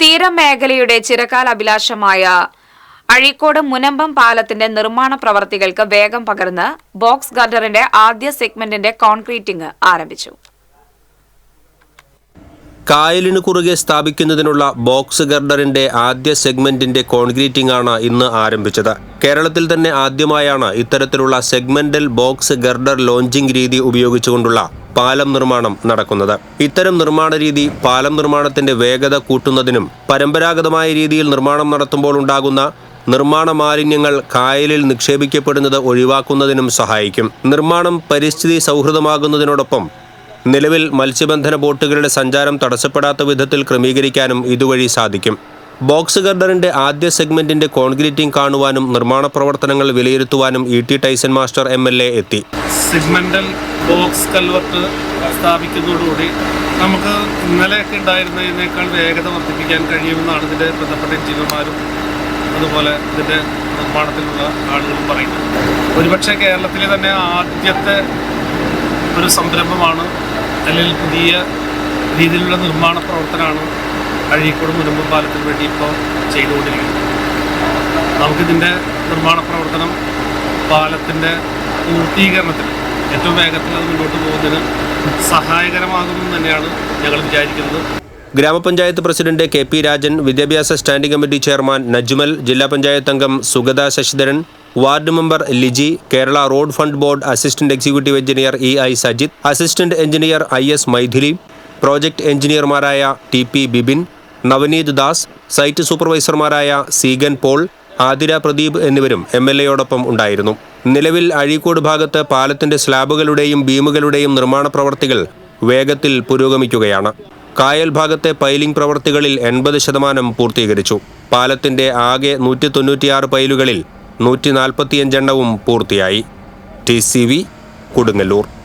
തീരമേഖലയുടെ ചിരകാല അഭിലാഷമായ അഴീക്കോട് മുനമ്പം പാലത്തിന്റെ നിർമ്മാണ പ്രവർത്തികൾക്ക് വേഗം പകർന്ന് ബോക്സ് ഗർഡറിന്റെ ആദ്യ സെഗ്മെന്റിന്റെ കോൺക്രീറ്റിംഗ് ആരംഭിച്ചു. കായലിനു കുറുകെ സ്ഥാപിക്കുന്നതിനുള്ള ബോക്സ് ഗർഡറിന്റെ ആദ്യ സെഗ്മെന്റിന്റെ കോൺക്രീറ്റിംഗ് ആണ് ഇന്ന് ആരംഭിച്ചത്. കേരളത്തിൽ തന്നെ ആദ്യമായാണ് ഇത്തരത്തിലുള്ള സെഗ്മെന്റൽ ബോക്സ് ഗർഡർ ലോഞ്ചിംഗ് രീതി ഉപയോഗിച്ചുകൊണ്ടുള്ള പാലം നിർമ്മാണം നടക്കുന്നത്. ഇത്തരം നിർമ്മാണ രീതി പാലം നിർമ്മാണത്തിന്റെ വേഗത കൂട്ടുന്നതിനും പരമ്പരാഗതമായ രീതിയിൽ നിർമ്മാണം നടത്തുമ്പോൾ ഉണ്ടാകുന്ന നിർമ്മാണ മാലിന്യങ്ങൾ കായലിൽ നിക്ഷേപിക്കപ്പെടുന്നത് ഒഴിവാക്കുന്നതിനും സഹായിക്കും. നിർമ്മാണം പരിസ്ഥിതി സൗഹൃദമാകുന്നതിനോടൊപ്പം നിലവിൽ മത്സ്യബന്ധന ബോട്ടുകളുടെ സഞ്ചാരം തടസ്സപ്പെടാത്ത വിധത്തിൽ ക്രമീകരിക്കാനും ഇതുവഴി സാധിക്കും. ബോക്സ് ഗർഡറിന്റെ ആദ്യ സെഗ്മെന്റിന്റെ കോൺക്രീറ്റിംഗ് കാണുവാനും നിർമ്മാണ പ്രവർത്തനങ്ങൾ വിലയിരുത്തുവാനും E T Tyson master M എത്തി. സിഗ്മെന്റൽ ബോക്സ് കൽവർട്ട് സ്ഥാപിക്കുന്നതോടുകൂടി നമുക്ക് ഇന്നലെയൊക്കെ ഉണ്ടായിരുന്നതിനേക്കാൾ വേഗത വർദ്ധിപ്പിക്കാൻ കഴിയുമെന്നാണ് ഇതിന്റെ ബന്ധപ്പെട്ട എഞ്ചിനീയർമാരും അതുപോലെ ഇതിന്റെ നിർമ്മാണത്തിലുള്ള ആളുകളും പറയുന്നത്. ഒരുപക്ഷെ കേരളത്തിലെ തന്നെ ആദ്യത്തെ ഒരു സംരംഭമാണ് അല്ലെങ്കിൽ പുതിയ രീതിയിലുള്ള നിർമ്മാണ പ്രവർത്തനമാണ് അഴീക്കോട് മുനമ്പം പാലത്തിന് വേണ്ടി ഇപ്പോൾ ചെയ്തുകൊണ്ടിരിക്കുന്നത്. നമുക്കിതിന്റെ നിർമ്മാണ പ്രവർത്തനം പാലത്തിന്റെ പൂർത്തീകരണത്തിൽ ഏറ്റവും വേഗത്തിൽ അത് മുന്നോട്ട് പോകുന്നതിന് സഹായകരമാകുമെന്ന് തന്നെയാണ് ഞങ്ങൾ വിചാരിക്കുന്നത്. ഗ്രാമപഞ്ചായത്ത് പ്രസിഡന്റ് കെ പി രാജൻ വിദ്യാഭ്യാസ സ്റ്റാൻഡിംഗ് കമ്മിറ്റി ചെയർമാൻ നജ്മൽ ജില്ലാ പഞ്ചായത്ത് അംഗം Sugatha Sasidharan ward member Liji Kerala road fund board assistant executive engineer E I Sajith assistant engineer I S Maithili project എഞ്ചിനീയർമാരായ T P Bibin Navaneeth Das site സൂപ്പർവൈസർമാരായ Seegan Paul Athira Pradeep എന്നിവരും M L എയോടൊപ്പം ഉണ്ടായിരുന്നു. നിലവിൽ അഴീക്കോട് ഭാഗത്ത് പാലത്തിന്റെ സ്ലാബുകളുടെയും ബീമുകളുടെയും നിർമ്മാണ പ്രവർത്തികൾ വേഗത്തിൽ പുരോഗമിക്കുകയാണ്. കായൽ ഭാഗത്തെ പൈലിംഗ് പ്രവർത്തികളിൽ എൺപത് ശതമാനം പൂർത്തീകരിച്ചു. പാലത്തിന്റെ ആകെ നൂറ്റി തൊണ്ണൂറ്റിയാറ് പൈലുകളിൽ നൂറ്റി നാൽപ്പത്തിയഞ്ചെണ്ണവും പൂർത്തിയായി. T C V Kodungallur.